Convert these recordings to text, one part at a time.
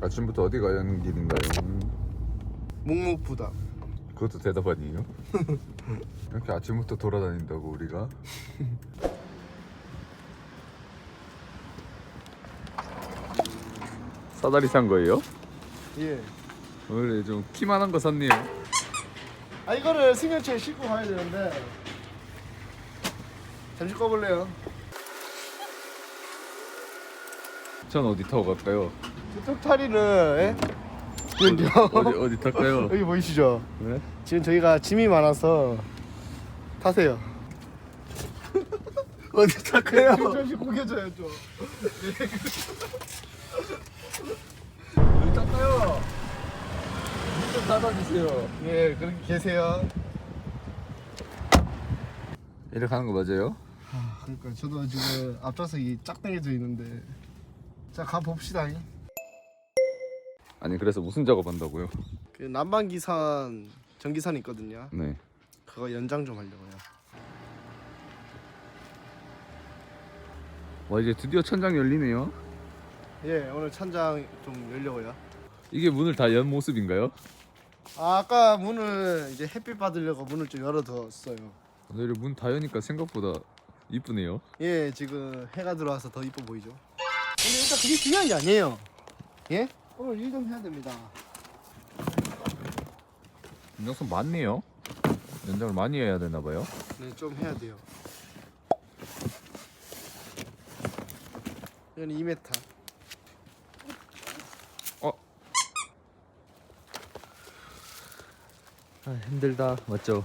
아침부터 어디 가는 길인가요? 묵묵부답. 그것도 대답 아니에요? 이렇게 아침부터 돌아다닌다고 우리가? 사다리 산 거예요? 예. 원래 좀 키만한 거 샀네요. 아 이거를 승용차에 싣고 가야 되는데 잠시 꺼볼래요? 전 어디 타고 갈까요? 저쪽 타리는 예? 여기요. 어디 어디 탈까요? 여기 보이시죠? 네? 지금 저희가 짐이 많아서 타세요. 어디 탈까요? 잠시 구겨줘야죠. 어디 탈까요? 좀 닫아주세요. 예, 그렇게 계세요. 이렇게 하는 거 맞아요? 아, 그러니까 저도 지금 앞좌석이 짝당해져 있는데 자 가봅시다. 아니 그래서 무슨 작업한다고요? 그 남반기산 전기산 있거든요. 네. 그거 연장 좀 하려고요. 와 이제 드디어 천장 열리네요. 예, 오늘 천장 좀 열려고요. 이게 문을 다 연 모습인가요? 아, 아까 문을 이제 햇빛 받으려고 문을 좀 열어뒀어요. 오늘 문 다 여니까 생각보다 이쁘네요. 예, 지금 해가 들어와서 더 이뻐 보이죠. 근데 일단 그게 중요한 게 아니에요. 예? 오늘 일 좀 해야 됩니다. 연장선 많네요. 연장을 많이 해야 되나 봐요. 네, 좀 해야 돼요. 이건 2m. 어. 아, 힘들다. 맞죠?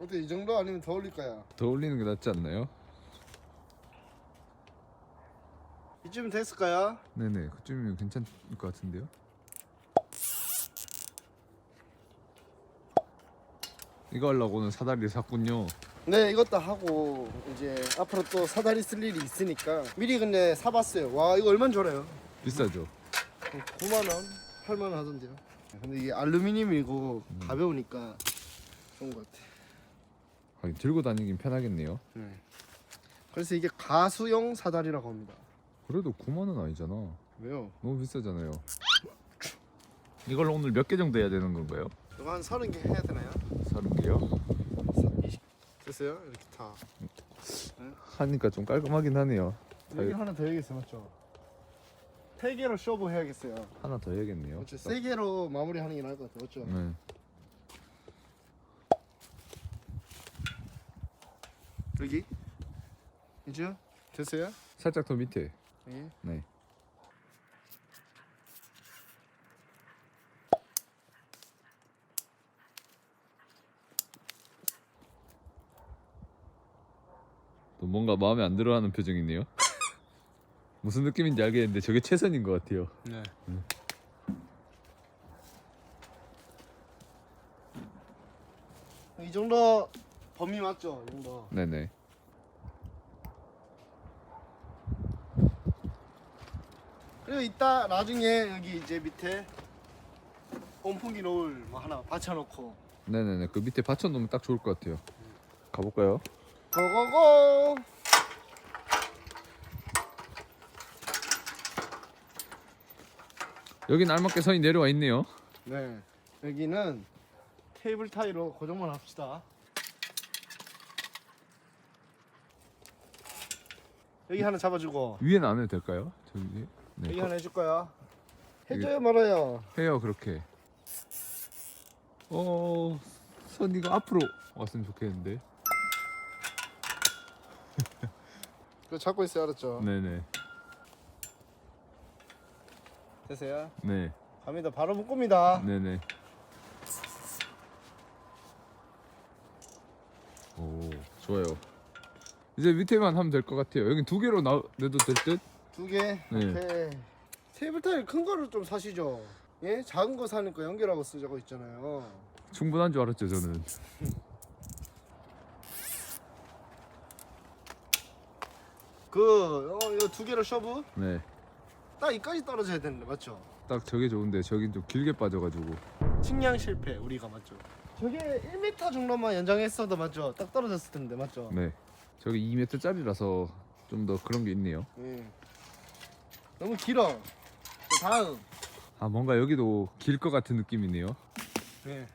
어때 이 정도 아니면 더 올릴까요? 더 올리는 게 낫지 않나요? 이쯤 됐을까요? 네네. 그쯤이면 괜찮을 것 같은데요. 이거 하려고 오늘 사다리를 샀군요. 네, 이것도 하고 이제 앞으로 또 사다리 쓸 일이 있으니까 미리 근데 사봤어요. 와, 이거 얼마나 좋아요? 비싸죠? 9만 원, 8만 원 하던데요. 근데 이게 알루미늄이고 가벼우니까 좋은 것 같아. 하긴 들고 다니긴 편하겠네요. 네. 그래서 이게 가수용 사다리라고 합니다. 그래도 9만 원 아니잖아. 왜요? 너무 비싸잖아요. 이걸 오늘 몇 개 정도 해야 되는 건가요? 이거 한 30개 해야 되나요? 30개요? 20. 됐어요? 이렇게 다. 하니까 좀 깔끔하긴 하네요. 여기 하나 더 해야겠어요, 맞죠? 세 개로 쇼부 해야겠어요. 하나 더 해야겠네요. 맞죠? 세 개로 마무리하는 게 나을 것 같아요, 맞죠? 네. 여기 이제 됐어요? 살짝 더 밑에. 예. 네. 또 뭔가 마음에 안 들어하는 표정이네요. 무슨 느낌인지 알겠는데 저게 최선인 것 같아요. 네. 이 정도 범위 맞죠? 이 정도. 네네. 그리고 이따 나중에 여기 이제 밑에 온풍기 놓을 뭐 하나 받쳐놓고 네네네. 그 밑에 받쳐놓으면 딱 좋을 것 같아요. 가볼까요? 고고고. 여긴 알맞게 선이 내려와 있네요. 네. 여기는 테이블 타이로 고정만 합시다. 여기 하나 잡아주고 위에는 안 해도 될까요? 저기. 네. 여기 거- 하나 해줄 거야. 해줘요 말아요. 해요 그렇게. 어, 선 이거 앞으로 왔으면 좋겠는데. 그거 잡고 있어요, 알았죠? 네네. 되세요? 네. 갑니다. 바로 묶습니다. 네네. 오, 좋아요. 이제 밑에만 하면 될 것 같아요. 여기 두 개로 나, 내도 될 듯? 두 개. 네. 오케이. 테이블 타일 큰 거를 좀 사시죠. 예? 작은 거 사니까 연결하고 쓰자고 있잖아요. 충분한 줄 알았죠, 저는. 그, 어, 이거 두 개로 쇼부? 네. 딱 이까지 떨어져야 되는데, 맞죠? 딱 저게 좋은데 저긴 좀 길게 빠져가지고. 측량 실패, 우리가 맞죠? 저게 1m 정도만 연장했어도 맞죠? 딱 떨어졌을 텐데, 맞죠? 네. 저기 2m짜리라서 좀 더 그런 게 있네요. 예. 너무 길어. 자, 다음. 아 뭔가 여기도 길 것 같은 느낌이네요. 예.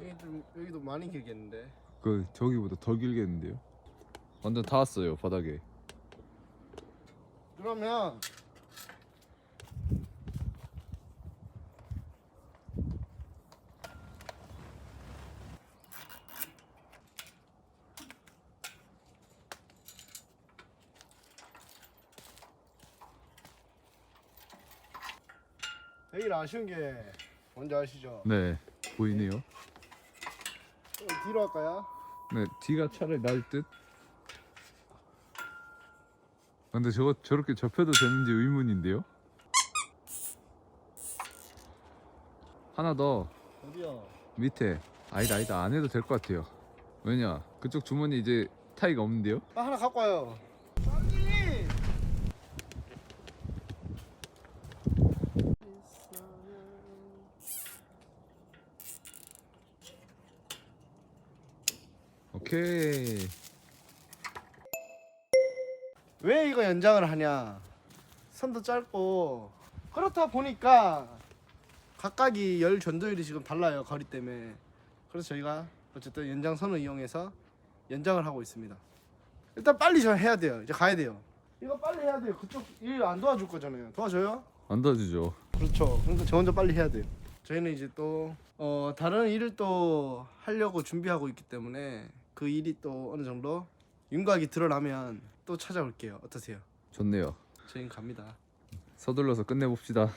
여기 좀 여기도 많이 길겠는데. 그 저기보다 더 길겠는데요. 완전 다 왔어요 바닥에. 그러면 제일 아쉬운 게 뭔지 아시죠? 네 보이네요. 어, 뒤로 할까요? 네 뒤가 차라리 날 듯. 근데 저거 저렇게 접혀도 되는지 의문인데요. 하나 더 어디요? 밑에 아니다 아니다 안 해도 될 것 같아요. 왜냐 그쪽 주머니 이제 타이가 없는데요. 아, 하나 갖고 와요. 빨리! 오케이. 왜 이거 연장을 하냐? 선도 짧고 그렇다 보니까 각각이 열 전도율이 지금 달라요 거리 때문에 그래서 저희가 어쨌든 연장선을 이용해서 연장을 하고 있습니다. 일단 빨리 저 해야 돼요. 이제 가야 돼요. 이거 빨리 해야 돼요. 그쪽 일 안 도와줄 거잖아요. 도와줘요? 안 도와주죠. 그렇죠. 그러니까 저 혼자 빨리 해야 돼요. 저희는 이제 또 어, 다른 일을 또 하려고 준비하고 있기 때문에 그 일이 또 어느 정도 윤곽이 드러나면 또 찾아올게요. 어떠세요? 좋네요. 저희는 갑니다. 서둘러서 끝내봅시다.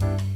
안녕.